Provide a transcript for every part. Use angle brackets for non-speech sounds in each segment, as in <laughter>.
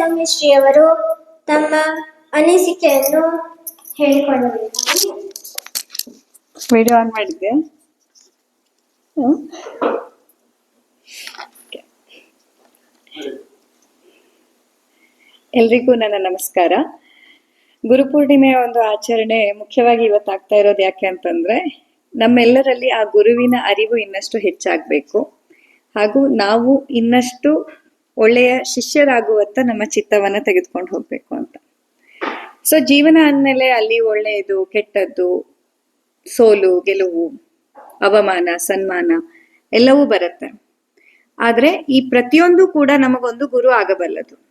ಸಮ್ಮಿಶ್ರಿಯವರು ತಮ್ಮ ಅನಿಸಿಕೆಯನ್ನು ಹ್ಮ್. ಎಲ್ರಿಗೂ ನನ್ನ ನಮಸ್ಕಾರ. ಗುರುಪೂರ್ಣಿಮೆಯ ಒಂದು ಆಚರಣೆ ಮುಖ್ಯವಾಗಿ ಇವತ್ತಾಗ್ತಾ ಇರೋದು ಯಾಕೆ ಅಂತಂದ್ರೆ, ನಮ್ಮೆಲ್ಲರಲ್ಲಿ ಆ ಗುರುವಿನ ಅರಿವು ಇನ್ನಷ್ಟು ಹೆಚ್ಚಾಗಬೇಕು. ಹಾಗೂ ನಾವು ಇನ್ನಷ್ಟು ಒಳ್ಳೆಯ ಶಿಷ್ಯರಾಗುವತ್ತ ನಮ್ಮ ಚಿತ್ತವನ್ನ ತೆಗೆದುಕೊಂಡು ಹೋಗ್ಬೇಕು ಅಂತ. ಸೊ ಜೀವನ ಅಂದಮೇಲೆ ಅಲ್ಲಿ ಒಳ್ಳೆಯದು, ಕೆಟ್ಟದ್ದು, ಸೋಲು, ಗೆಲುವು, ಅವಮಾನ, ಸನ್ಮಾನ ಎಲ್ಲವೂ ಬರುತ್ತೆ. ಆದ್ರೆ ಈ ಪ್ರತಿಯೊಂದು ಕೂಡ ನಮಗೊಂದು ಗುರು ಆಗಬಲ್ಲದು.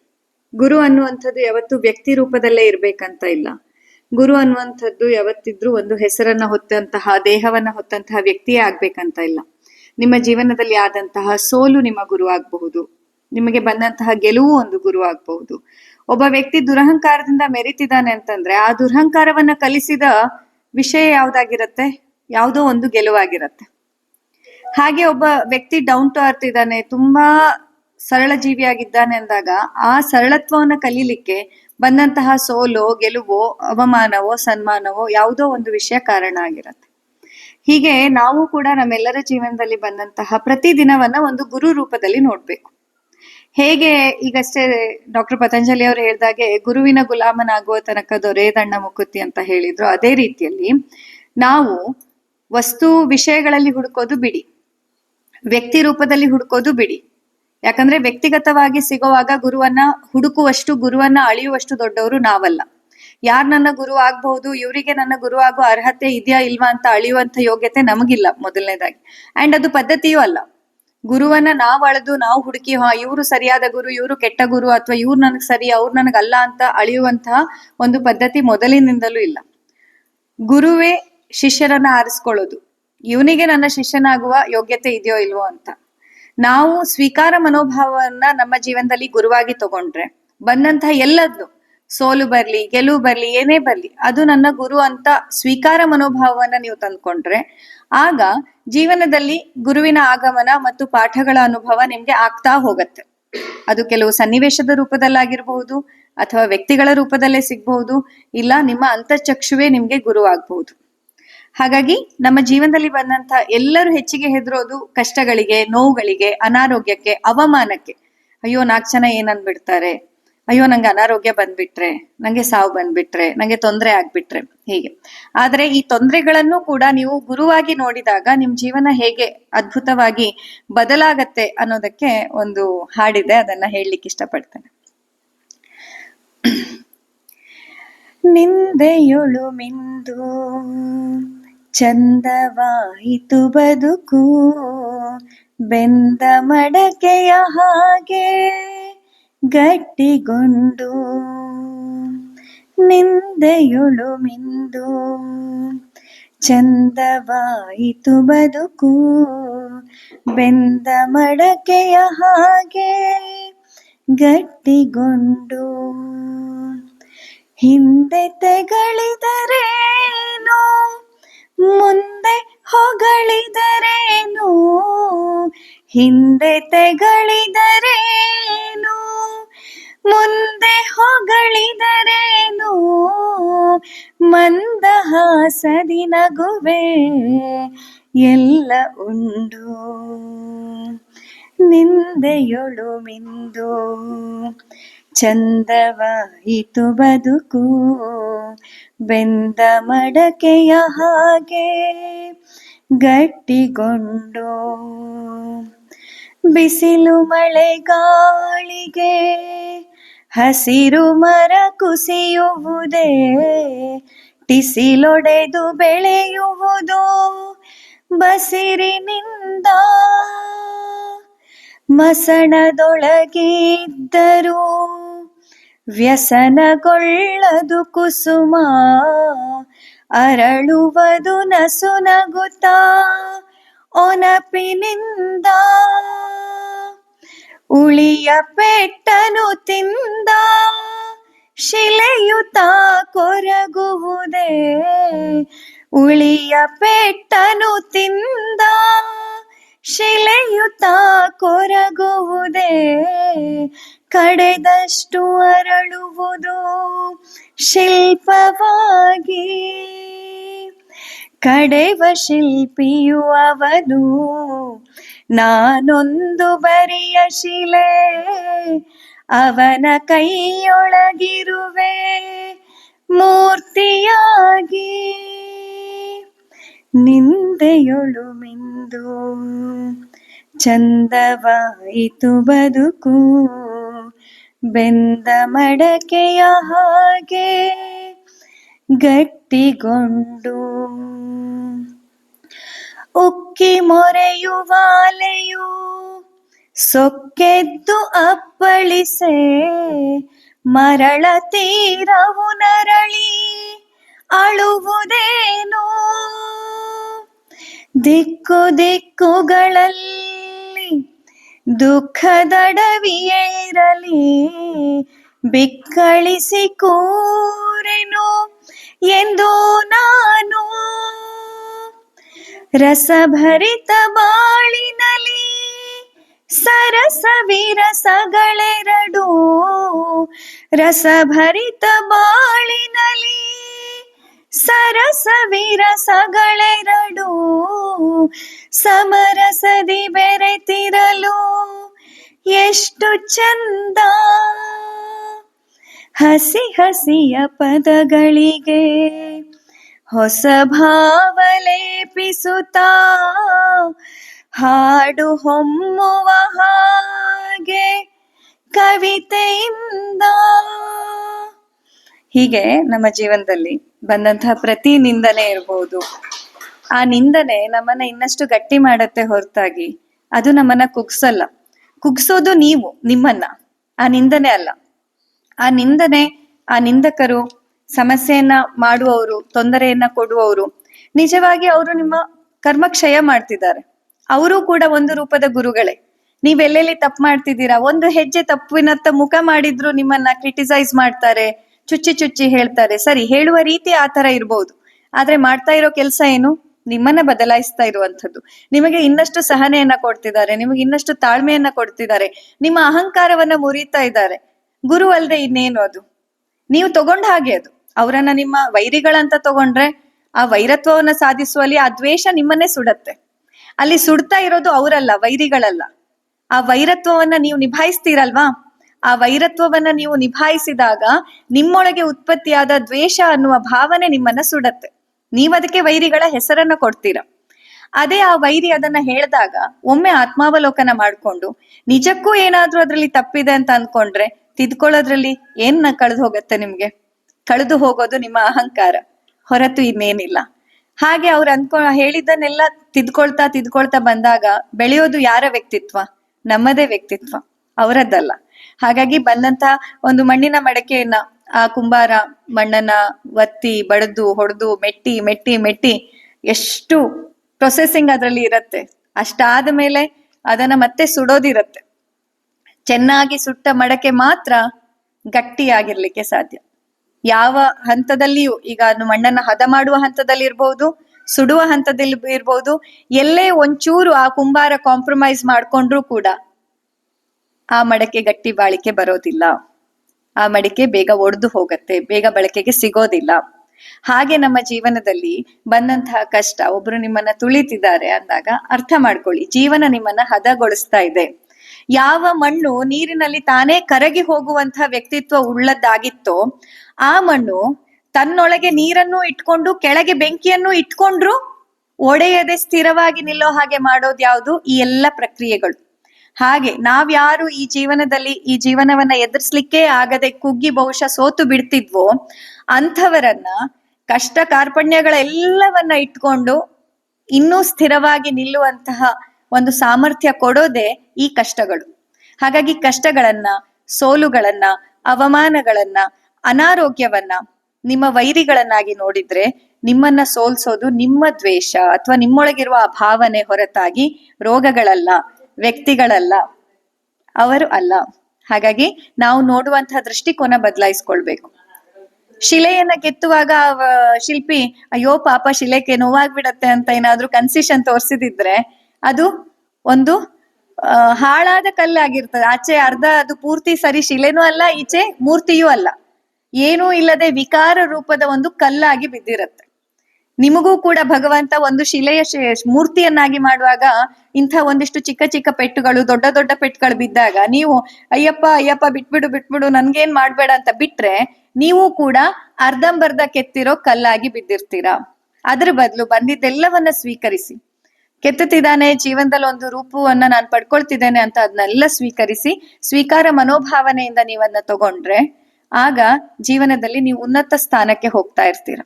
ಗುರು ಅನ್ನುವಂಥದ್ದು ಯಾವತ್ತು ವ್ಯಕ್ತಿ ರೂಪದಲ್ಲೇ ಇರ್ಬೇಕಂತ ಇಲ್ಲ. ಗುರು ಅನ್ನುವಂಥದ್ದು ಯಾವತ್ತಿದ್ರೂ ಒಂದು ಹೆಸರನ್ನ ಹೊತ್ತಂತಹ, ದೇಹವನ್ನ ಹೊತ್ತಂತಹ ವ್ಯಕ್ತಿಯೇ ಆಗ್ಬೇಕಂತ ಇಲ್ಲ. ನಿಮ್ಮ ಜೀವನದಲ್ಲಿ ಆದಂತಹ ಸೋಲು ನಿಮ್ಮ ಗುರು ಆಗಬಹುದು. ನಿಮಗೆ ಬಂದಂತಹ ಗೆಲುವು ಒಂದು ಗುರು ಆಗಬಹುದು. ಒಬ್ಬ ವ್ಯಕ್ತಿ ದುರಹಂಕಾರದಿಂದ ಮೆರಿತಿದ್ದಾನೆ ಅಂತಂದ್ರೆ ಆ ದುರಹಂಕಾರವನ್ನ ಕಲಿಸಿದ ವಿಷಯ ಯಾವ್ದಾಗಿರತ್ತೆ? ಯಾವುದೋ ಒಂದು ಗೆಲುವಾಗಿರತ್ತೆ. ಹಾಗೆ ಒಬ್ಬ ವ್ಯಕ್ತಿ ಡೌನ್ ಟು ಅರ್ತ್ ಇದ್ದಾನೆ, ತುಂಬಾ ಸರಳ ಜೀವಿಯಾಗಿದ್ದಾನೆ ಅಂದಾಗ ಆ ಸರಳತ್ವವನ್ನ ಕಲೀಲಿಕ್ಕೆ ಬಂದಂತಹ ಸೋಲೋ, ಗೆಲುವೋ, ಅವಮಾನವೋ, ಸನ್ಮಾನವೋ ಯಾವುದೋ ಒಂದು ವಿಷಯ ಕಾರಣ ಆಗಿರತ್ತೆ. ಹೀಗೆ ನಾವು ಕೂಡ ನಮ್ಮೆಲ್ಲರ ಜೀವನದಲ್ಲಿ ಬಂದಂತಹ ಪ್ರತಿ ದಿನವನ್ನ ಒಂದು ಗುರು ರೂಪದಲ್ಲಿ ನೋಡ್ಬೇಕು. ಹೇಗೆ ಈಗಷ್ಟೇ ಡಾಕ್ಟರ್ ಪತಂಜಲಿ ಅವರು ಹೇಳಿದಾಗೆ ಗುರುವಿನ ಗುಲಾಮನಾಗುವ ತನಕ ದೊರೆಯದಣ್ಣ ಮುಕುತಿ ಅಂತ ಹೇಳಿದ್ರು. ಅದೇ ರೀತಿಯಲ್ಲಿ ನಾವು ವಸ್ತು ವಿಷಯಗಳಲ್ಲಿ ಹುಡುಕೋದು ಬಿಡಿ. ವ್ಯಕ್ತಿ ರೂಪದಲ್ಲಿ ಹುಡುಕೋದು ಬಿಡಿ. ಯಾಕಂದ್ರೆ ವ್ಯಕ್ತಿಗತವಾಗಿ ಸಿಗುವಾಗ ಗುರುವನ್ನ ಹುಡುಕುವಷ್ಟು, ಗುರುವನ್ನ ಅಳಿಯುವಷ್ಟು ದೊಡ್ಡವರು ನಾವಲ್ಲ. ಯಾರ್ ನನ್ನ ಗುರು ಆಗ್ಬಹುದು, ಇವರಿಗೆ ನನ್ನ ಗುರು ಆಗೋ ಅರ್ಹತೆ ಇದೆಯಾ ಇಲ್ವಾ ಅಂತ ಅಳಿಯುವಂತ ಯೋಗ್ಯತೆ ನಮಗಿಲ್ಲ ಮೊದಲನೇದಾಗಿ. ಅಂಡ್ ಅದು ಪದ್ಧತಿಯೂ ಅಲ್ಲ. ಗುರುವನ್ನ ನಾವ್ ಅಳೆದು ನಾವು ಹುಡುಕಿ, ಹಾ, ಇವ್ರು ಸರಿಯಾದ ಗುರು, ಇವರು ಕೆಟ್ಟ ಗುರು ಅಥವಾ ಇವ್ರು ನನಗ್ ಸರಿ, ಅವ್ರು ಅಲ್ಲ ಅಂತ ಅಳಿಯುವಂತಹ ಒಂದು ಪದ್ಧತಿ ಮೊದಲಿನಿಂದಲೂ ಇಲ್ಲ. ಗುರುವೇ ಶಿಷ್ಯರನ್ನ ಆರಿಸ್ಕೊಳ್ಳೋದು. ಇವನಿಗೆ ನನ್ನ ಶಿಷ್ಯನಾಗುವ ಯೋಗ್ಯತೆ ಇದೆಯೋ ಇಲ್ವೋ ಅಂತ. ನಾವು ಸ್ವೀಕಾರ ಮನೋಭಾವವನ್ನ ನಮ್ಮ ಜೀವನದಲ್ಲಿ ಗುರುವಾಗಿ ತಗೊಂಡ್ರೆ, ಬಂದಂತಹ ಎಲ್ಲದ್ದು ಸೋಲು ಬರ್ಲಿ, ಗೆಲುವು ಬರ್ಲಿ, ಏನೇ ಬರ್ಲಿ, ಅದು ನನ್ನ ಗುರು ಅಂತ ಸ್ವೀಕಾರ ಮನೋಭಾವವನ್ನ ನೀವು ತಂದ್ಕೊಂಡ್ರೆ, ಆಗ ಜೀವನದಲ್ಲಿ ಗುರುವಿನ ಆಗಮನ ಮತ್ತು ಪಾಠಗಳ ಅನುಭವ ನಿಮ್ಗೆ ಆಗ್ತಾ ಹೋಗತ್ತೆ. ಅದು ಕೆಲವು ಸನ್ನಿವೇಶದ ರೂಪದಲ್ಲಾಗಿರ್ಬಹುದು ಅಥವಾ ವ್ಯಕ್ತಿಗಳ ರೂಪದಲ್ಲೇ ಸಿಗ್ಬಹುದು, ಇಲ್ಲ ನಿಮ್ಮ ಅಂತರ್ಚಕ್ಷುವೇ ನಿಮ್ಗೆ ಗುರು ಆಗ್ಬಹುದು. ಹಾಗಾಗಿ ನಮ್ಮ ಜೀವನದಲ್ಲಿ ಬಂದಂತ ಎಲ್ಲರೂ ಹೆಚ್ಚಿಗೆ ಹೆದರೋದು ಕಷ್ಟಗಳಿಗೆ, ನೋವುಗಳಿಗೆ, ಅನಾರೋಗ್ಯಕ್ಕೆ, ಅವಮಾನಕ್ಕೆ. ಅಯ್ಯೋ, ನಾಲ್ಕು ಜನ ಏನಂದ್ಬಿಡ್ತಾರೆ ಅಯ್ಯೋ, ನಂಗೆ ಅನಾರೋಗ್ಯ ಬಂದ್ಬಿಟ್ರೆ, ನಂಗೆ ಸಾವು ಬಂದ್ಬಿಟ್ರೆ, ನಂಗೆ ತೊಂದರೆ ಆಗ್ಬಿಟ್ರೆ, ಹೀಗೆ. ಆದ್ರೆ ಈ ತೊಂದರೆಗಳನ್ನು ಕೂಡ ನೀವು ಗುರುವಾಗಿ ನೋಡಿದಾಗ ನಿಮ್ ಜೀವನ ಹೇಗೆ ಅದ್ಭುತವಾಗಿ ಬದಲಾಗತ್ತೆ ಅನ್ನೋದಕ್ಕೆ ಒಂದು ಹಾಡಿದೆ, ಅದನ್ನ ಹೇಳಲಿಕ್ಕೆ ಇಷ್ಟಪಡ್ತೇನೆ. ನಿಂದೆಯೊಳು ಮಿಂದು, ಚಂದವಾಯಿತು ಬದುಕು, ಬೆಂದ ಮಡಕೆಯ ಹಾಗೆ. ಗಟ್ಟಿಗೊಂಡು, ನಿಂದೆಯೊಳು ಮಿಂದು, ಚಂದವಾಯಿತು ಬದುಕು, ಬೆಂದ ಮಡಕೆಯ ಹಾಗೆ ಗಟ್ಟಿಗೊಂಡು. ಹಿಂದೆ ತೆಗಳಿದರೇನು, ಮುಂದೆ ಹೊಗಳಿದರೇನು, ಹಿಂದೆ ತೆಗಳಿದರೇನು ಮುಂದೆ ಹೊಗಳಿದರೇನು ಮಂದಹಾಸದಿ ನಗುವೆ ಎಲ್ಲ ಉಂಡು. ನಿಂದೆಯೊಳು ಮಿಂದು ಚಂದವಾಯಿತು ಬದುಕು. ಬೆಂದ ಮಡಕೆಯ ಹಾಗೆ ಗಟ್ಟಿಗೊಂಡು. ಬಿಸಿಲು ಮಳೆಗಾಳಿಗೆ ಹಸಿರು ಮರ ಕುಸಿಯುವುದೇ ಟಿಸಿಲೊಡೆದು ಬೆಳೆಯುವುದು ಬಸಿರಿನಿಂದ. ಮಸಣದೊಳಗಿದ್ದರೂ ವ್ಯಸನಗೊಳ್ಳದು ಕುಸುಮ ಅರಳುವುದು ನಸು ನಗುತ್ತ ಒನಪಿನಿಂದ. ಉಳಿಯ ಪೆಟ್ಟನು ತಿಂದ, ಶಿಲೆಯುತ ಕೊರಗುವುದೇ. ಉಳಿಯ ಪೆಟ್ಟನು ತಿಂದ, ಶಿಲೆಯುತ ಕೊರಗುವುದೇ. ಕಡೆದಷ್ಟು ಅರಳುವುದು ಶಿಲ್ಪವಾಗಿ. ಕಡೆವ ಶಿಲ್ಪಿಯು ಅವನು ನಾನೊಂದು ಬರಿಯ ಶಿಲೆ ಅವನ ಕೈಯೊಳಗಿರುವೆ. ಮೂರ್ತಿಯಾಗಿ ನಿಂದೆಯೊಳು ಮಿಂದು ಚಂದವಾಯಿತು ಬದುಕು. ಬೆಂದ ಮಡಕೆಯ ಹಾಗೆ ಗಟ್ಟಿಗೊಂಡು ಉಕ್ಕಿ ಮೊರೆಯುವಾಲೆಯು ಸೊಕ್ಕೆದ್ದು ಅಪ್ಪಳಿಸೆ, ಮರಳ ತೀರವು ನರಳಿ, ಅಳುವುದೇನು? ದಿಕ್ಕು ದಿಕ್ಕುಗಳಲ್ಲಿ ದುಃಖದಡವಿಯೇರಲಿ ಬಿಕ್ಕಳಿಸಿ ಕೂರೆನು ಎಂದು ನಾನು ರಸಭರಿತ ಬಾಳಿನಲಿ ಸರಸ ವಿರಸಗಳೆರಡು ರಸಭರಿತ ಬಾಳಿನಲಿ ಸರಸ ವಿರಸಗಳೆರಡು ಸಮರಸದಿ ಬೆರೆತಿರಲು ಎಷ್ಟು ಚಂದ ಹಸಿ ಹಸಿಯ ಪದಗಳಿಗೆ ಹೊಸ ಭಾವ ಲೇಪಿಸುತ್ತಾ ಹಾಡು ಹೊಮ್ಮುವ ಹಾಗೆ ಕವಿತೆಯಿಂದ. ಹೀಗೆ ನಮ್ಮ ಜೀವನದಲ್ಲಿ ಬಂದಂತಹ ಪ್ರತಿ ನಿಂದನೆ ಇರಬಹುದು ಆ ನಿಂದನೆ ನಮ್ಮನ್ನ ಇನ್ನಷ್ಟು ಗಟ್ಟಿ ಮಾಡತ್ತೆ ಹೊರತಾಗಿ. ಅದು ನಮ್ಮನ್ನ ಕುಗ್ಸಲ್ಲ. ಕುಗ್ಸೋದು ನೀವು, ನಿಮ್ಮನ್ನ. ಆ ನಿಂದನೆ ಅಲ್ಲ. ಆ ನಿಂದನೆ, ಆ ನಿಂದಕರು ಸಮಸ್ಯೆಯನ್ನ ಮಾಡುವವರು, ತೊಂದರೆಯನ್ನ ಕೊಡುವವರು, ನಿಜವಾಗಿ ಅವರು ನಿಮ್ಮ ಕರ್ಮ ಕ್ಷಯ ಮಾಡ್ತಿದ್ದಾರೆ. ಅವರು ಕೂಡ ಒಂದು ರೂಪದ ಗುರುಗಳೇ. ನೀವೆಲ್ಲೆಲ್ಲಿ ತಪ್ಪು ಮಾಡ್ತಿದ್ದೀರಾ? ಒಂದು ಹೆಜ್ಜೆ ತಪ್ಪಿನತ್ತ ಮುಖ ಮಾಡಿದ್ರು ನಿಮ್ಮನ್ನ ಕ್ರಿಟಿಸೈಸ್ ಮಾಡ್ತಾರೆ, ಚುಚ್ಚಿ ಚುಚ್ಚಿ ಹೇಳ್ತಾರೆ. ಸರಿ, ಹೇಳುವ ರೀತಿ ಆ ತರ ಇರ್ಬೋದು. ಆದ್ರೆ ಮಾಡ್ತಾ ಇರೋ ಕೆಲಸ ಏನು? ನಿಮ್ಮನ್ನ ಬದಲಾಯಿಸ್ತಾ ಇರುವಂತದ್ದು ನಿಮಗೆ ಇನ್ನಷ್ಟು ಸಹನೆಯನ್ನ ಕೊಡ್ತಿದ್ದಾರೆ, ನಿಮಗೆ ಇನ್ನಷ್ಟು ತಾಳ್ಮೆಯನ್ನ ಕೊಡ್ತಿದ್ದಾರೆ, ನಿಮ್ಮ ಅಹಂಕಾರವನ್ನ ಮುರಿತಾ ಇದ್ದಾರೆ. ಗುರು ಅಲ್ಲದೆ ಇನ್ನೇನು ಅದು? ನೀವು ತಗೊಂಡ ಹಾಗೆ ಅದು. ಅವರನ್ನ ನಿಮ್ಮ ವೈರಿಗಳಂತ ತಗೊಂಡ್ರೆ ಆ ವೈರತ್ವವನ್ನ ಸಾಧಿಸುವಲ್ಲಿ ಆ ದ್ವೇಷ ನಿಮ್ಮನ್ನೇ ಸುಡತ್ತೆ. ಅಲ್ಲಿ ಸುಡ್ತಾ ಇರೋದು ಅವರಲ್ಲ, ವೈರಿಗಳಲ್ಲ. ಆ ವೈರತ್ವವನ್ನ ನೀವು ನಿಭಾಯಿಸ್ತೀರಲ್ವಾ? ಆ ವೈರತ್ವವನ್ನ ನೀವು ನಿಭಾಯಿಸಿದಾಗ ನಿಮ್ಮೊಳಗೆ ಉತ್ಪತ್ತಿಯಾದ ದ್ವೇಷ ಅನ್ನುವ ಭಾವನೆ ನಿಮ್ಮನ್ನ ಸುಡತ್ತೆ. ನೀವು ಅದಕ್ಕೆ ವೈರಿಗಳ ಹೆಸರನ್ನ ಕೊಡ್ತೀರಾ. ಅದೇ ಆ ವೈರಿ ಅದನ್ನ ಹೇಳಿದಾಗ ಒಮ್ಮೆ ಆತ್ಮಾವಲೋಕನ ಮಾಡ್ಕೊಂಡು ನಿಜಕ್ಕೂ ಏನಾದ್ರೂ ಅದ್ರಲ್ಲಿ ತಪ್ಪಿದೆ ಅಂತ ಅನ್ಕೊಂಡ್ರೆ ತಿದ್ಕೊಳ್ಳೋದ್ರಲ್ಲಿ ಏನ್ ಕಳೆದು ಹೋಗತ್ತೆ ನಿಮ್ಗೆ? ಕಳೆದು ಹೋಗೋದು ನಿಮ್ಮ ಅಹಂಕಾರ. ಹೊರತು ಇನ್ನೇನಿಲ್ಲ. ಹಾಗೆ ಅವ್ರು ಅನ್ಕೊ ಹೇಳಿದ್ದನ್ನೆಲ್ಲ ತಿದ್ಕೊಳ್ತಾ ತಿದ್ಕೊಳ್ತಾ ಬಂದಾಗ ಬೆಳೆಯೋದು ಯಾರ ವ್ಯಕ್ತಿತ್ವ? ನಮ್ಮದೇ ವ್ಯಕ್ತಿತ್ವ. ಅವರದ್ದಲ್ಲ. ಹಾಗಾಗಿ ಬಂದಂತ ಒಂದು ಮಣ್ಣಿನ ಮಡಕೆಯನ್ನ, ಆ ಕುಂಬಾರ ಮಣ್ಣನ್ನ ಒತ್ತಿ, ಬಡದು, ಹೊಡೆದು, ಮೆಟ್ಟಿ ಮೆಟ್ಟಿ ಮೆಟ್ಟಿ ಎಷ್ಟು ಪ್ರೊಸೆಸಿಂಗ್ ಅದರಲ್ಲಿ ಇರತ್ತೆ. ಅಷ್ಟಾದ ಮೇಲೆ ಅದನ್ನ ಮತ್ತೆ ಸುಡೋದಿರತ್ತೆ. ಚೆನ್ನಾಗಿ ಸುಟ್ಟ ಮಡಕೆ ಮಾತ್ರ ಗಟ್ಟಿಯಾಗಿರ್ಲಿಕ್ಕೆ ಸಾಧ್ಯ. ಯಾವ ಹಂತದಲ್ಲಿಯೂ ಈಗ ಮಣ್ಣನ್ನ ಹದ ಮಾಡುವ ಹಂತದಲ್ಲಿ ಇರ್ಬಹುದು ಸುಡುವ ಹಂತದಲ್ಲಿ ಇರ್ಬಹುದು ಎಲ್ಲೇ ಒಂಚೂರು ಆ ಕುಂಬಾರ ಕಾಂಪ್ರಮೈಸ್ ಮಾಡ್ಕೊಂಡ್ರು ಕೂಡ ಆ ಮಡಕೆ ಗಟ್ಟಿ ಬಾಳಿಕೆ ಬರೋದಿಲ್ಲ. ಆ ಮಡಿಕೆ ಬೇಗ ಒಡೆದು ಹೋಗತ್ತೆ, ಬೇಗ ಬಳಕೆಗೆ ಸಿಗೋದಿಲ್ಲ. ಹಾಗೆ ನಮ್ಮ ಜೀವನದಲ್ಲಿ ಬಂದಂತಹ ಕಷ್ಟ, ಒಬ್ರು ನಿಮ್ಮನ್ನ ತುಳಿತಿದ್ದಾರೆ ಅಂದಾಗ ಅರ್ಥ ಮಾಡ್ಕೊಳ್ಳಿ, ಜೀವನ ನಿಮ್ಮನ್ನ ಹದಗೊಳಿಸ್ತಾ ಇದೆ. ಯಾವ ಮಣ್ಣು ನೀರಿನಲ್ಲಿ ತಾನೇ ಕರಗಿ ಹೋಗುವಂತಹ ವ್ಯಕ್ತಿತ್ವ ಉಳ್ಳದ್ದಾಗಿತ್ತೋ, ಆ ಮಣ್ಣು ತನ್ನೊಳಗೆ ನೀರನ್ನು ಇಟ್ಕೊಂಡು ಕೆಳಗೆ ಬೆಂಕಿಯನ್ನು ಇಟ್ಕೊಂಡ್ರು ಒಡೆಯದೆ ಸ್ಥಿರವಾಗಿ ನಿಲ್ಲೋ ಹಾಗೆ ಮಾಡೋದು ಯಾವುದು? ಈ ಎಲ್ಲ ಪ್ರಕ್ರಿಯೆಗಳು. ಹಾಗೆ ನಾವ್ಯಾರು ಈ ಜೀವನದಲ್ಲಿ ಈ ಜೀವನವನ್ನ ಎದುರಿಸ್ಲಿಕ್ಕೆ ಆಗದೆ ಕುಗ್ಗಿ ಬಹುಶಃ ಸೋತು ಬಿಡ್ತಿದ್ವೋ, ಅಂಥವರನ್ನ ಕಷ್ಟ ಕಾರ್ಪಣ್ಯಗಳೆಲ್ಲವನ್ನ ಇಟ್ಕೊಂಡು ಇನ್ನೂ ಸ್ಥಿರವಾಗಿ ನಿಲ್ಲುವಂತಹ ಒಂದು ಸಾಮರ್ಥ್ಯ ಕೊಡೋದೇ ಈ ಕಷ್ಟಗಳು. ಹಾಗಾಗಿ ಕಷ್ಟಗಳನ್ನ, ಸೋಲುಗಳನ್ನ, ಅವಮಾನಗಳನ್ನ, ಅನಾರೋಗ್ಯವನ್ನ ನಿಮ್ಮ ವೈರಿಗಳನ್ನಾಗಿ ನೋಡಿದ್ರೆ ನಿಮ್ಮನ್ನ ಸೋಲ್ಸೋದು ನಿಮ್ಮ ದ್ವೇಷ ಅಥವಾ ನಿಮ್ಮೊಳಗಿರುವ ಆ ಭಾವನೆ ಹೊರತಾಗಿ ರೋಗಗಳಲ್ಲ, ವ್ಯಕ್ತಿಗಳಲ್ಲ, ಅವರು ಅಲ್ಲ. ಹಾಗಾಗಿ ನಾವು ನೋಡುವಂತಹ ದೃಷ್ಟಿಕೋನ ಬದಲಾಯಿಸ್ಕೊಳ್ಬೇಕು. ಶಿಲೆಯನ್ನ ಕೆತ್ತುವಾಗ ಶಿಲ್ಪಿ, ಅಯ್ಯೋ ಪಾಪ ಶಿಲೆಗೆ ನೋವಾಗ್ಬಿಡತ್ತೆ ಅಂತ ಏನಾದ್ರೂ ಕನ್ಸಿಷನ್ ತೋರಿಸಿದಿದ್ರೆ ಅದು ಒಂದು ಹಾಳಾದ ಕಲ್ಲಾಗಿರ್ತದೆ. ಆಚೆ ಅರ್ಧ ಅದು ಪೂರ್ತಿ ಸರಿ ಶಿಲೆನೂ ಅಲ್ಲ, ಈಚೆ ಮೂರ್ತಿಯೂ ಅಲ್ಲ. ಏನೂ ಇಲ್ಲದೆ ವಿಕಾರ ರೂಪದ ಒಂದು ಕಲ್ಲಾಗಿ ಬಿದ್ದಿರತ್ತೆ. ನಿಮಗೂ ಕೂಡ ಭಗವಂತ ಒಂದು ಶಿಲೆಯ ಮೂರ್ತಿಯನ್ನಾಗಿ ಮಾಡುವಾಗ ಇಂಥ ಒಂದಿಷ್ಟು ಚಿಕ್ಕ ಚಿಕ್ಕ ಪೆಟ್ಟುಗಳು, ದೊಡ್ಡ ದೊಡ್ಡ ಪೆಟ್ಟುಗಳು ಬಿದ್ದಾಗ ನೀವು, ಅಯ್ಯಪ್ಪ ಅಯ್ಯಪ್ಪ, ಬಿಟ್ಬಿಡು ಬಿಟ್ಬಿಡು, ನನ್ಗೇನ್ ಮಾಡ್ಬೇಡ ಅಂತ ಬಿಟ್ರೆ ನೀವು ಕೂಡ ಅರ್ಧಂಬರ್ಧ ಕೆತ್ತಿರೋ ಕಲ್ಲಾಗಿ ಬಿದ್ದಿರ್ತೀರಾ. ಅದ್ರ ಬದಲು ಬಂದಿದ್ದೆಲ್ಲವನ್ನ ಸ್ವೀಕರಿಸಿ. ಕೆತ್ತುತ್ತಿದ್ದಾನೆ, ಜೀವನದಲ್ಲಿ ಒಂದು ರೂಪವನ್ನ ನಾನು ಪಡ್ಕೊಳ್ತಿದ್ದೇನೆ ಅಂತ ಅದನ್ನೆಲ್ಲ ಸ್ವೀಕರಿಸಿ, ಸ್ವೀಕಾರ ಮನೋಭಾವನೆಯಿಂದ ನೀವನ್ನ ತಗೊಂಡ್ರೆ, ಆಗ ಜೀವನದಲ್ಲಿ ನೀವು ಉನ್ನತ ಸ್ಥಾನಕ್ಕೆ ಹೋಗ್ತಾ ಇರ್ತೀರ.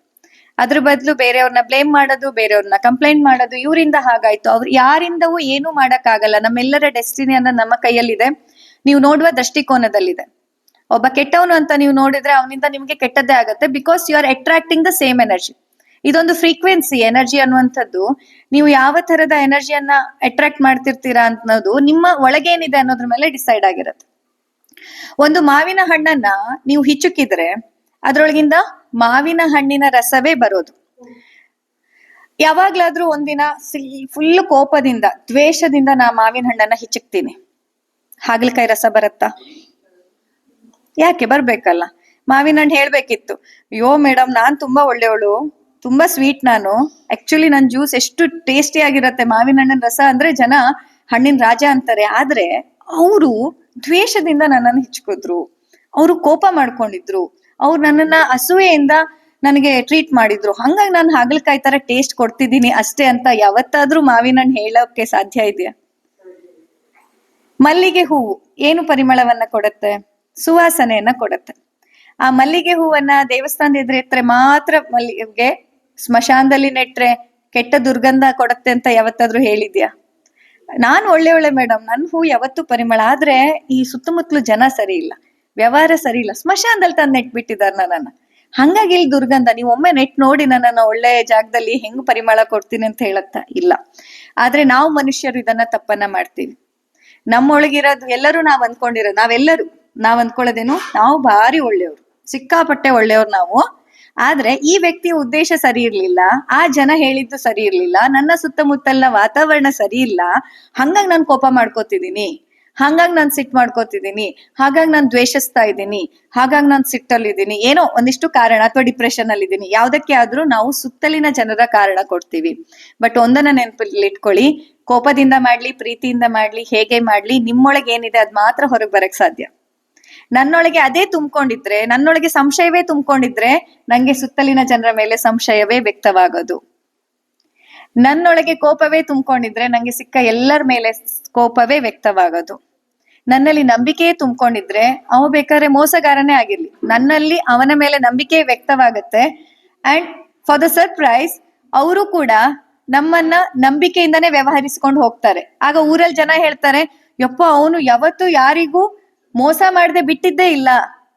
ಅದ್ರ ಬದಲು ಬೇರೆಯವ್ರನ್ನ ಬ್ಲೇಮ್ ಮಾಡೋದು, ಬೇರೆಯವ್ರನ್ನ ಕಂಪ್ಲೇಂಟ್ ಮಾಡೋದು, ಇವರಿಂದ ಹಾಗಾಯ್ತು. ಅವ್ರು ಯಾರಿಂದವೂ ಏನು ಮಾಡೋಕ್ಕಾಗಲ್ಲ. ನಮ್ಮೆಲ್ಲರ ಡೆಸ್ಟಿನಿ ಅನ್ನ ನಮ್ಮ ಕೈಯಲ್ಲಿದೆ. ನೀವು ನೋಡುವ ದೃಷ್ಟಿಕೋನದಲ್ಲಿದೆ. ಒಬ್ಬ ಕೆಟ್ಟವನು ಅಂತ ನೀವು ನೋಡಿದ್ರೆ ಅವನಿಂದ ನಿಮ್ಗೆ ಕೆಟ್ಟದ್ದೇ ಆಗುತ್ತೆ because you are attracting the same energy ಇದೊಂದು ಫ್ರೀಕ್ವೆನ್ಸಿ ಎನರ್ಜಿ ಅನ್ನುವಂಥದ್ದು. ನೀವು ಯಾವ ತರದ ಎನರ್ಜಿಯನ್ನ ಅಟ್ರಾಕ್ಟ್ ಮಾಡ್ತಿರ್ತೀರಾ ಅನ್ನೋದು ನಿಮ್ಮ ಒಳಗೇನಿದೆ ಅನ್ನೋದ್ರ ಮೇಲೆ ಡಿಸೈಡ್ ಆಗಿರುತ್ತೆ. ಒಂದು ಮಾವಿನ ಹಣ್ಣನ್ನ ನೀವು ಹಿಚುಕಿದ್ರೆ, ಅದ್ರೊಳಗಿಂದ ಮಾವಿನ ಹಣ್ಣಿನ ರಸವೇ ಬರೋದು. ಯಾವಾಗ್ಲಾದ್ರೂ ಒಂದಿನ ಫುಲ್ ಕೋಪದಿಂದ, ದ್ವೇಷದಿಂದ ನಾ ಮಾವಿನ ಹಣ್ಣನ್ನ ಹಿಚಕ್ತೀನಿ. ಹಾಗಲಕಾಯಿ ರಸ ಬರತ್ತಾ? ಯಾಕೆ? ಬರ್ಬೇಕಲ್ಲ. ಮಾವಿನ ಹಣ್ಣು ಹೇಳ್ಬೇಕಿತ್ತು. ಅಯ್ಯೋ ಮೇಡಮ್ ನಾನ್ ತುಂಬಾ ಒಳ್ಳೆಯವಳು. ತುಂಬಾ ಸ್ವೀಟ್ ನಾನು. ಆಕ್ಚುಲಿ ನನ್ ಜ್ಯೂಸ್ ಎಷ್ಟು ಟೇಸ್ಟಿ ಆಗಿರತ್ತೆ. ಮಾವಿನ ಹಣ್ಣಿನ ರಸ ಅಂದ್ರೆ ಜನ ಹಣ್ಣಿನ ರಾಜ ಅಂತಾರೆ. ಆದ್ರೆ ಅವರು ದ್ವೇಷದಿಂದ ನನ್ನನ್ನು ಹಿಚ್ಕಿದ್ರು. ಅವರು ಕೋಪ ಮಾಡ್ಕೊಂಡಿದ್ರು. ಅವ್ರು ನನ್ನನ್ನ ಅಸೂಯೆಯಿಂದ ನನಗೆ ಟ್ರೀಟ್ ಮಾಡಿದ್ರು. ಹಂಗಾಗಿ ನಾನು ಹಾಗಲಕಾಯಿ ತರ ಟೇಸ್ಟ್ ಕೊಡ್ತಿದ್ದೀನಿ ಅಷ್ಟೇ ಅಂತ ಯಾವತ್ತಾದ್ರೂ ಮಾವಿನ ಹಣ್ಣು ಹೇಳೋಕೆ ಸಾಧ್ಯ ಇದೆಯಾ? ಮಲ್ಲಿಗೆ ಹೂವು ಏನು ಪರಿಮಳವನ್ನ ಕೊಡತ್ತೆ? ಸುವಾಸನೆಯನ್ನ ಕೊಡತ್ತೆ. ಆ ಮಲ್ಲಿಗೆ ಹೂವನ್ನ ದೇವಸ್ಥಾನದ ಎದುರು ಎತ್ತರೆ ಮಾತ್ರ ಮಲ್ಲಿಗೆ ಸ್ಮಶಾನದಲ್ಲಿ ನೆಟ್ರೆ ಕೆಟ್ಟ ದುರ್ಗಂಧ ಕೊಡತ್ತೆ ಅಂತ ಯಾವತ್ತಾದ್ರೂ ಹೇಳಿದ್ಯಾ? ನಾನು ಒಳ್ಳೆ ಒಳ್ಳೆ ಮೇಡಮ್ ನನ್ನ ಹೂ ಯಾವತ್ತೂ ಪರಿಮಳ. ಆದ್ರೆ ಈ ಸುತ್ತಮುತ್ತಲು ಜನ ಸರಿ ಇಲ್ಲ. ವ್ಯವಹಾರ ಸರಿ ಇಲ್ಲ. ಸ್ಮಶಾನದಲ್ಲಿ ತಂದು ನೆಟ್ಬಿಟ್ಟಿದ್ದಾರೆ ನನ್ನನ್ನ. ಹಂಗಾಗಿ ಇಲ್ಲಿ ದುರ್ಗಂಧ. ನೀವು ಒಮ್ಮೆ ನೆಟ್ ನೋಡಿ ನನ್ನನ್ನ ಒಳ್ಳೆ ಜಾಗದಲ್ಲಿ ಹೆಂಗ್ ಪರಿಮಳ ಕೊಡ್ತೀನಿ ಅಂತ ಹೇಳತ್ತ? ಇಲ್ಲ. ಆದ್ರೆ ನಾವು ಮನುಷ್ಯರು ಇದನ್ನ ತಪ್ಪನ್ನ ಮಾಡ್ತೀವಿ. ನಮ್ಮೊಳಗಿರೋದು ಎಲ್ಲರೂ ನಾವ್ ಅಂದ್ಕೊಂಡಿರೋದು. ನಾವೆಲ್ಲರೂ ನಾವ್ ಅಂದ್ಕೊಳ್ಳೋದೇನು? ನಾವು ಭಾರಿ ಒಳ್ಳೆಯವರು. ಸಿಕ್ಕಾಪಟ್ಟೆ ಒಳ್ಳೆಯವ್ರು ನಾವು. ಆದ್ರೆ ಈ ವ್ಯಕ್ತಿಯ ಉದ್ದೇಶ ಸರಿ ಇರ್ಲಿಲ್ಲ, ಆ ಜನ ಹೇಳಿದ್ದು ಸರಿ ಇರ್ಲಿಲ್ಲ, ನನ್ನ ಸುತ್ತಮುತ್ತಲಿನ ವಾತಾವರಣ ಸರಿ ಇಲ್ಲ, ಹಂಗಾಗಿ ನಾನು ಕೋಪ ಮಾಡ್ಕೋತಿದ್ದೀನಿ ಹಂಗಾಗಿ ನಾನು ಸಿಟ್ ಮಾಡ್ಕೋತಿದ್ದೀನಿ ಹಾಗಾಗಿ ನಾನು ದ್ವೇಷಿಸ್ತಾ ಇದ್ದೀನಿ ಹಾಗಾಗಿ ನಾನು ಸಿಟ್ಟಲ್ಲಿದ್ದೀನಿ ಏನೋ ಒಂದಿಷ್ಟು ಕಾರಣ ಅಥವಾ ಡಿಪ್ರೆಷನ್ ಅಲ್ಲಿ ಇದ್ದೀನಿ ಯಾವ್ದಕ್ಕೆ ಆದ್ರೂ ನಾವು ಸುತ್ತಲಿನ ಜನರ ಕಾರಣ ಕೊಡ್ತೀವಿ. ಬಟ್ ಒಂದನ್ನ ನೆನಪಲ್ಲಿ ಇಟ್ಕೊಳ್ಳಿ ಕೋಪದಿಂದ ಮಾಡ್ಲಿ, ಪ್ರೀತಿಯಿಂದ ಮಾಡ್ಲಿ, ಹೇಗೆ ಮಾಡ್ಲಿ, ನಿಮ್ಮೊಳಗೆ ಏನಿದೆ ಅದ್ ಮಾತ್ರ ಹೊರಗೆ ಬರಕ್ ಸಾಧ್ಯ. ನನ್ನೊಳಗೆ ಅದೇ ತುಂಬಿಕೊಂಡಿದ್ರೆ, ನನ್ನೊಳಗೆ ಸಂಶಯವೇ ತುಂಬಿಕೊಂಡಿದ್ರೆ ನಂಗೆ ಸುತ್ತಲಿನ ಜನರ ಮೇಲೆ ಸಂಶಯವೇ ವ್ಯಕ್ತವಾಗೋದು. ನನ್ನೊಳಗೆ ಕೋಪವೇ ತುಂಬಿಕೊಂಡಿದ್ರೆ ನಂಗೆ ಸಿಕ್ಕ ಎಲ್ಲರ ಮೇಲೆ ಕೋಪವೇ ವ್ಯಕ್ತವಾಗೋದು. ನನ್ನಲ್ಲಿ ನಂಬಿಕೆಯೇ ತುಂಬಿಕೊಂಡಿದ್ರೆ ಅವ ಬೇಕಾದ್ರೆ ಮೋಸಗಾರನೇ ಆಗಿರ್ಲಿ. ನನ್ನಲ್ಲಿ ಅವನ ಮೇಲೆ ನಂಬಿಕೆ ವ್ಯಕ್ತವಾಗುತ್ತೆ. ಅಂಡ್ ಫಾರ್ ದ ಸರ್ಪ್ರೈಸ್ ಅವರು ಕೂಡ ನಮ್ಮನ್ನ ನಂಬಿಕೆಯಿಂದನೇ ವ್ಯವಹರಿಸ್ಕೊಂಡು ಹೋಗ್ತಾರೆ. ಆಗ ಊರಲ್ಲಿ ಜನ ಹೇಳ್ತಾರೆ, ಯಪ್ಪ, ಅವನು ಯಾವತ್ತು ಯಾರಿಗೂ ಮೋಸ ಮಾಡದೆ ಬಿಟ್ಟಿದ್ದೇ ಇಲ್ಲ.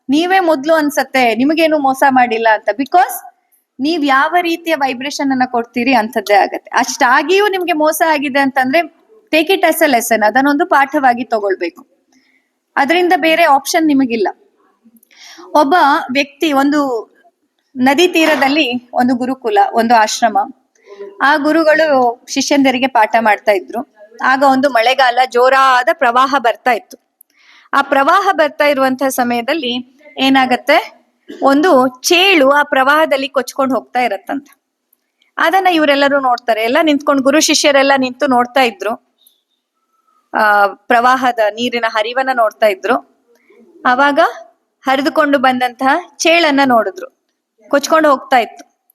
ನೀವೇ ಮೊದ್ಲು ಅನ್ಸತ್ತೆ, ನಿಮಗೇನು ಮೋಸ ಮಾಡಿಲ್ಲ ಅಂತ. ಬಿಕಾಸ್ ನೀವ್ ಯಾವ ರೀತಿಯ ವೈಬ್ರೇಷನ್ ಅನ್ನ ಕೊಡ್ತೀರಿ ಅಂತದ್ದೇ ಆಗತ್ತೆ. ಅಷ್ಟಾಗಿಯೂ ನಿಮ್ಗೆ ಮೋಸ ಆಗಿದೆ ಅಂತಂದ್ರೆ take it as a lesson ಅದನ್ನೊಂದು ಪಾಠವಾಗಿ ತಗೊಳ್ಬೇಕು. ಅದರಿಂದ ಬೇರೆ ಆಪ್ಷನ್ ನಿಮಗಿಲ್ಲ. ಒಬ್ಬ ವ್ಯಕ್ತಿ, ಒಂದು ನದಿ ತೀರದಲ್ಲಿ ಒಂದು ಗುರುಕುಲ, ಒಂದು ಆಶ್ರಮ. ಆ ಗುರುಗಳು ಶಿಷ್ಯಂದರಿಗೆ ಪಾಠ ಮಾಡ್ತಾ ಇದ್ರು. ಆಗ ಒಂದು ಮಳೆಗಾಲ ಜೋರಾದ ಪ್ರವಾಹ ಬರ್ತಾ ಇತ್ತು. ಆ ಪ್ರವಾಹ ಬರ್ತಾ ಇರುವಂತಹ ಸಮಯದಲ್ಲಿ ಏನಾಗತ್ತೆ? ಒಂದು ಚೇಳು ಆ ಪ್ರವಾಹದಲ್ಲಿ ಕೊಚ್ಕೊಂಡು ಹೋಗ್ತಾ ಇರತ್ತಂತ. ಅದನ್ನ ಇವರೆಲ್ಲರೂ ನೋಡ್ತಾರೆ. ಎಲ್ಲ ನಿಂತ್ಕೊಂಡು ಗುರು ಶಿಷ್ಯರೆಲ್ಲ ನಿಂತು ನೋಡ್ತಾ ಇದ್ರು. ಆ, ಪ್ರವಾಹದ ನೀರಿನ ಹರಿವನ್ನ ನೋಡ್ತಾ ಇದ್ರು. ಅವಾಗ ಹರಿದುಕೊಂಡು ಬಂದಂತಹ ಚೇಳನ್ನ ನೋಡಿದ್ರು. ಕೊಚ್ಕೊಂಡು ಹೋಗ್ತಾ ಇತ್ತು.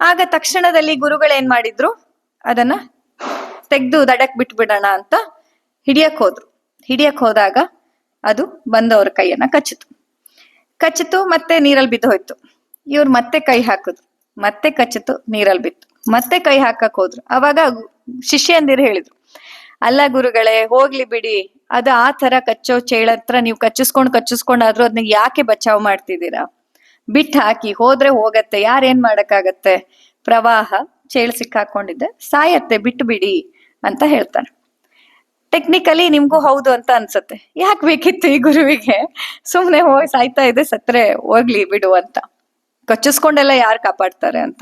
ಆಗ ತಕ್ಷಣದಲ್ಲಿ ಗುರುಗಳು ಏನ್ ಮಾಡಿದ್ರು? ಅದನ್ನ ತೆಗ್ದು ದಡಕ್ ಬಿಟ್ಬಿಡೋಣ ಅಂತ ಹಿಡಿಯಕ್ ಹೋದ್ರು. ಹಿಡಿಯಕ್ ಹೋದಾಗ ಅದು ಬಂದವ್ರ ಕೈಯನ್ನ ಕಚ್ಚಿತು. ಕಚ್ಚಿತು ಮತ್ತೆ ನೀರಲ್ಲಿ ಬಿದ್ದು ಹೋಯ್ತು. ಇವ್ರು ಮತ್ತೆ ಕೈ ಹಾಕಿದ್ರು. ಮತ್ತೆ ಕಚ್ಚಿತು, ನೀರಲ್ಲಿ ಬಿತ್ತು. ಮತ್ತೆ ಕೈ ಹಾಕಕ್ ಹೋದ್ರು. ಅವಾಗ ಶಿಷ್ಯಂದಿರು ಹೇಳಿದ್ರು, ಅಲ್ಲ ಗುರುಗಳೇ, ಹೋಗ್ಲಿ ಬಿಡಿ. ಅದು ಆ ತರ ಕಚ್ಚೋ ಚೇಳ ಹತ್ರ ನೀವು ಕಚ್ಚಿಸ್ಕೊಂಡ್ ಕಚ್ಚಿಸ್ಕೊಂಡಾದ್ರೂ ಅದನ್ನ ಯಾಕೆ ಬಚಾವ್ ಮಾಡ್ತಿದ್ದೀರಾ? ಬಿಟ್ ಹಾಕಿ, ಹೋದ್ರೆ ಹೋಗತ್ತೆ. ಯಾರೇನ್ ಮಾಡಕ್ಕಾಗತ್ತೆ? ಪ್ರವಾಹ, ಚೇಳು ಸಿಕ್ಕಾಕೊಂಡಿದ್ದೆ. ಸಾಯತ್ತೆ ಬಿಟ್ಟು ಬಿಡಿ ಅಂತ ಹೇಳ್ತಾರೆ ಟೆಕ್ನಿಕಲಿ ನಿಮ್ಗೂ ಹೌದು ಅಂತ ಅನ್ಸುತ್ತೆ. ಯಾಕೆ ಬೇಕಿತ್ತು ಈ ಗುರುವಿಗೆ? ಸುಮ್ನೆ ಹೋಗಿ ಸಾಯ್ತಾ ಇದೆ ಸತ್ರೆ ಹೋಗ್ಲಿ ಬಿಡು ಅಂತ. ಕಚ್ಚಿಸ್ಕೊಂಡೆಲ್ಲ ಯಾರು ಕಾಪಾಡ್ತಾರೆ ಅಂತ.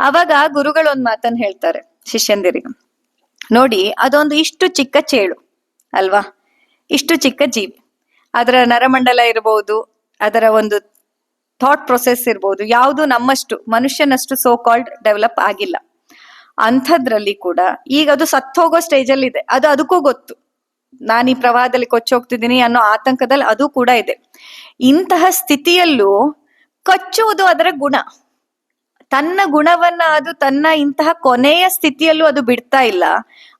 ಅವಾಗ ಗುರುಗಳು ಒಂದ್ ಮಾತನ್ನ ಹೇಳ್ತಾರೆ, ಶಿಷ್ಯಂದಿರಿಗೆ. ನೋಡಿ, ಅದೊಂದು ಇಷ್ಟು ಚಿಕ್ಕ ಚೇಳು, ಅಲ್ವಾ? ಇಷ್ಟು ಚಿಕ್ಕ ಜೀವಿ. ಅದರ ನರಮಂಡಲ ಇರಬಹುದು ಅದರ ಒಂದು ಥಾಟ್ ಪ್ರೊಸೆಸ್ ಇರ್ಬೋದು, ಯಾವುದು ನಮ್ಮಷ್ಟು, ಮನುಷ್ಯನಷ್ಟು ಸೋ ಕಾಲ್ಡ್ ಡೆವಲಪ್ ಆಗಿಲ್ಲ. ಅಂಥದ್ರಲ್ಲಿ ಕೂಡ ಈಗ ಅದು ಸತ್ತೋಗೋ ಸ್ಟೇಜಲ್ಲಿ ಇದೆ ಅದು ಅದಕ್ಕೂ ಗೊತ್ತು. ನಾನು ಈ ಪ್ರವಾಹದಲ್ಲಿ ಕೊಚ್ಚೋಗ್ತಿದ್ದೀನಿ ಅನ್ನೋ ಆತಂಕದಲ್ಲಿ ಅದು ಕೂಡ ಇದೆ. ಇಂತಹ ಸ್ಥಿತಿಯಲ್ಲೂ ಕಚ್ಚುವುದು ಅದರ ಗುಣ. ತನ್ನ ಗುಣವನ್ನ ಅದು ತನ್ನ ಇಂತಹ ಕೊನೆಯ ಸ್ಥಿತಿಯಲ್ಲೂ ಅದು ಬಿಡ್ತಾ ಇಲ್ಲ.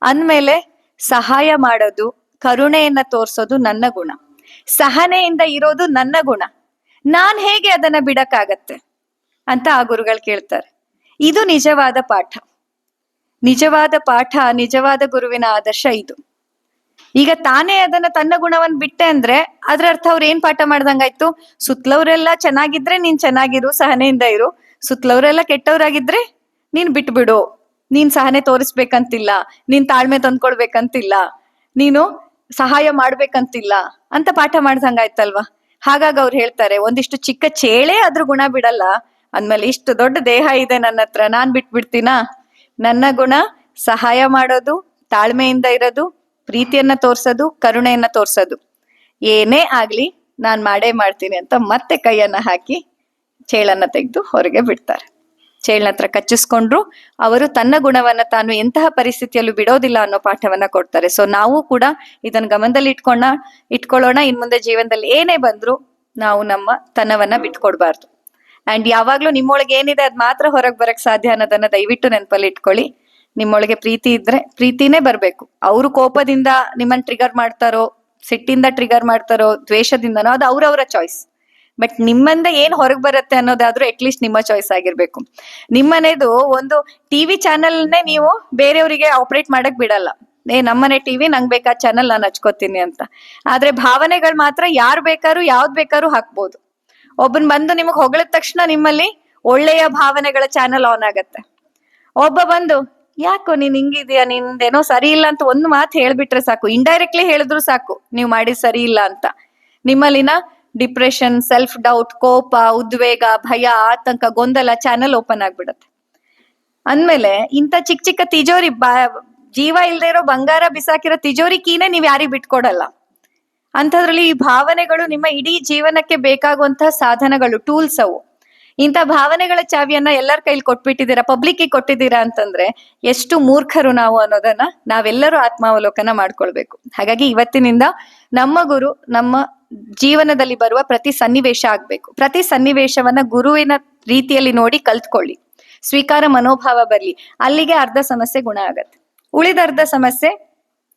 ಅಂದ್ಮೇಲೆ ಸಹಾಯ ಮಾಡೋದು, ಕರುಣೆಯನ್ನ ತೋರ್ಸೋದು ನನ್ನ ಗುಣ. ಸಹನೆಯಿಂದ ಇರೋದು ನನ್ನ ಗುಣ. ನಾನ್ ಹೇಗೆ ಅದನ್ನ ಬಿಡಕ್ಕಾಗತ್ತೆ? ಅಂತ ಆ ಗುರುಗಳು ಕೇಳ್ತಾರೆ. ಇದು ನಿಜವಾದ ಪಾಠ. ನಿಜವಾದ ಪಾಠ, ನಿಜವಾದ ಗುರುವಿನ ಆದರ್ಶ ಇದು. ಈಗ ತಾನೇ ಅದನ್ನ ತನ್ನ ಗುಣವನ್ನ ಬಿಟ್ಟೆ ಅಂದ್ರೆ ಅದ್ರ ಅರ್ಥ ಅವ್ರು ಏನ್ ಪಾಠ ಮಾಡ್ದಂಗಾಯ್ತು? ಸುತ್ತಲವ್ರೆಲ್ಲ ಚೆನ್ನಾಗಿದ್ರೆ ನೀನ್ ಚೆನ್ನಾಗಿರು, ಸಹನೆಯಿಂದ ಇರು. ಸುತ್ತಲವ್ರೆಲ್ಲ ಕೆಟ್ಟವ್ರಾಗಿದ್ರೆ ನೀನ್ ಬಿಟ್ಬಿಡು. ನೀನ್ ಸಹನೆ ತೋರಿಸ್ಬೇಕಂತಿಲ್ಲ, ನೀನ್ ತಾಳ್ಮೆ ತಂದ್ಕೊಡ್ಬೇಕಂತಿಲ್ಲ, ನೀನು ಸಹಾಯ ಮಾಡ್ಬೇಕಂತಿಲ್ಲ ಅಂತ ಪಾಠ ಮಾಡ್ದಂಗಾಯ್ತಲ್ವಾ? ಹಾಗಾಗಿ ಅವ್ರು ಹೇಳ್ತಾರೆ, ಒಂದಿಷ್ಟು ಚಿಕ್ಕ ಚೇಳೆ ಅದ್ರ ಗುಣ ಬಿಡಲ್ಲ. ಅಂದ್ಮೇಲೆ ಇಷ್ಟು ದೊಡ್ಡ ದೇಹ ಇದೆ ನನ್ನ ಹತ್ರ, ನಾನ್ ಬಿಟ್ಬಿಡ್ತೀನಾ? ನನ್ನ ಗುಣ ಸಹಾಯ ಮಾಡೋದು, ತಾಳ್ಮೆಯಿಂದ ಇರೋದು, ಪ್ರೀತಿಯನ್ನ ತೋರ್ಸೋದು, ಕರುಣೆಯನ್ನ ತೋರ್ಸೋದು. ಏನೇ ಆಗ್ಲಿ ನಾನ್ ಮಾಡೇ ಮಾಡ್ತೀನಿ ಅಂತ ಮತ್ತೆ ಕೈಯನ್ನ ಹಾಕಿ ಚೇಳನ್ನ ತೆಗೆದು ಹೊರಗೆ ಬಿಡ್ತಾರೆ. ಚೇಳನ ಹತ್ರ ಕಚ್ಚಿಸ್ಕೊಂಡ್ರು ಅವರು ತನ್ನ ಗುಣವನ್ನ ತಾನು ಎಂತಹ ಪರಿಸ್ಥಿತಿಯಲ್ಲೂ ಬಿಡೋದಿಲ್ಲ ಅನ್ನೋ ಪಾಠವನ್ನ ಕೊಡ್ತಾರೆ. ಸೊ ನಾವು ಕೂಡ ಇದನ್ನ ಗಮನದಲ್ಲಿ ಇಟ್ಕೊಂಡ ಇಟ್ಕೊಳ್ಳೋಣ. ಇನ್ ಮುಂದೆ ಜೀವನದಲ್ಲಿ ಏನೇ ಬಂದ್ರು ನಾವು ನಮ್ಮ ತನವನ್ನ ಬಿಟ್ಕೊಡ್ಬಾರ್ದು. ಅಂಡ್ ಯಾವಾಗ್ಲೂ ನಿಮ್ಮೊಳಗೆ ಏನಿದೆ ಅದ್ ಮಾತ್ರ ಹೊರಗೆ ಬರಕ್ ಸಾಧ್ಯ ಅನ್ನೋದನ್ನ ದಯವಿಟ್ಟು ನೆನಪಲ್ಲಿ ಇಟ್ಕೊಳ್ಳಿ. ನಿಮ್ಮೊಳಗೆ ಪ್ರೀತಿ ಇದ್ರೆ ಪ್ರೀತಿನೇ ಬರ್ಬೇಕು. ಅವರು ಕೋಪದಿಂದ ನಿಮ್ಮನ್ನ ಟ್ರಿಗರ್ ಮಾಡ್ತಾರೋ, ಸಿಟ್ಟಿಂದ ಟ್ರಿಗರ್ ಮಾಡ್ತಾರೋ, ದ್ವೇಷದಿಂದನೋ, ಅದು ಅವ್ರವ್ರ ಚಾಯ್ಸ್ ಬಟ್ ನಿಮ್ಮಂದ ಏನ್ ಹೊರಗೆ ಬರುತ್ತೆ ಅನ್ನೋದಾದ್ರೂ ಅಟ್ಲೀಸ್ಟ್ ನಿಮ್ಮ ಚಾಯ್ಸ್ ಆಗಿರ್ಬೇಕು. ನಿಮ್ಮನೇದು ಒಂದು ಟಿವಿ ಚಾನೆಲ್ನೇ ನೀವು ಬೇರೆಯವರಿಗೆ ಆಪರೇಟ್ ಮಾಡಕ್ ಬಿಡಲ್ಲ. ಏ, ನಮ್ಮನೆ ಟಿವಿ ನಂಗ್ ಬೇಕಾದ ಚಾನಲ್ ನಾನು ಹಚ್ಕೋತೀನಿ ಅಂತ. ಆದ್ರೆ ಭಾವನೆಗಳು ಮಾತ್ರ ಯಾರು ಬೇಕಾದ್ರೂ ಯಾವ್ದು ಬೇಕಾದ್ರೂ ಹಾಕ್ಬೋದು. ಒಬ್ಬನ್ ಬಂದು ನಿಮಗ್ ಹೊಗಳಿದ ತಕ್ಷಣ ನಿಮ್ಮಲ್ಲಿ ಒಳ್ಳೆಯ ಭಾವನೆಗಳ ಚಾನಲ್ ಆನ್ ಆಗತ್ತೆ. ಒಬ್ಬ ಬಂದು, ಯಾಕೋ ನೀನ್ ಹಿಂಗಿದ್ಯಾ? ನಿಂದೇನೋ ಸರಿ ಇಲ್ಲ ಅಂತ ಒಂದು ಮಾತು ಹೇಳ್ಬಿಟ್ರೆ ಸಾಕು. ಇಂಡೈರೆಕ್ಟ್ಲಿ ಹೇಳಿದ್ರು ಸಾಕು, ನೀವು ಮಾಡಿ ಸರಿ ಇಲ್ಲ ಅಂತ. ನಿಮ್ಮಲ್ಲಿನ ಡಿಪ್ರೆಷನ್ ಸೆಲ್ಫ್ ಡೌಟ್ ಕೋಪ, ಉದ್ವೇಗ, ಭಯ, ಆತಂಕ, ಗೊಂದಲ ಚಾನಲ್ ಓಪನ್ ಆಗ್ಬಿಡತ್ತೆ. ಅಂದ್ಮೇಲೆ ಇಂಥ ಚಿಕ್ಕ ಚಿಕ್ಕ ತಿಜೋರಿ ಬಾ ಜೀವ ಇಲ್ದೇ ಇರೋ ಬಂಗಾರ ಬಿಸಾಕಿರೋ ತಿಜೋರಿ ಕೀನೇ ನೀವ್ ಯಾರಿಗ್ ಬಿಟ್ಕೊಡಲ್ಲ. ಅಂಥದ್ರಲ್ಲಿ ಈ ಭಾವನೆಗಳು ನಿಮ್ಮ ಇಡೀ ಜೀವನಕ್ಕೆ ಬೇಕಾಗುವಂತಹ ಸಾಧನಗಳು ಟೂಲ್ಸ್ ಅವು. ಇಂಥ ಭಾವನೆಗಳ ಚಾವಿಯನ್ನ ಎಲ್ಲರ ಕೈಲಿ ಕೊಟ್ಬಿಟ್ಟಿದ್ದೀರಾ ಪಬ್ಲಿಕ್ ಕೊಟ್ಟಿದ್ದೀರಾ ಅಂತಂದ್ರೆ ಎಷ್ಟು ಮೂರ್ಖರು ನಾವು ಅನ್ನೋದನ್ನ ನಾವೆಲ್ಲರೂ ಆತ್ಮಾವಲೋಕನ ಮಾಡ್ಕೊಳ್ಬೇಕು. ಹಾಗಾಗಿ ಇವತ್ತಿನಿಂದ ನಮ್ಮ ಗುರು ನಮ್ಮ ಜೀವನದಲ್ಲಿ ಬರುವ ಪ್ರತಿ ಸನ್ನಿವೇಶ ಆಗ್ಬೇಕು. ಪ್ರತಿ ಸನ್ನಿವೇಶವನ್ನ ಗುರುವಿನ ರೀತಿಯಲ್ಲಿ ನೋಡಿ ಕಲ್ತ್ಕೊಳ್ಳಿ. ಸ್ವೀಕಾರ ಮನೋಭಾವ ಬರ್ಲಿ. ಅಲ್ಲಿಗೆ ಅರ್ಧ ಸಮಸ್ಯೆ ಗುಣ ಆಗತ್ತೆ. ಉಳಿದ ಅರ್ಧ ಸಮಸ್ಯೆ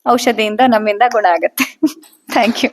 ಔಷಧಿಯಿಂದ ನಮ್ಮಿಂದ ಗುಣ ಆಗುತ್ತೆ. <laughs> Thank you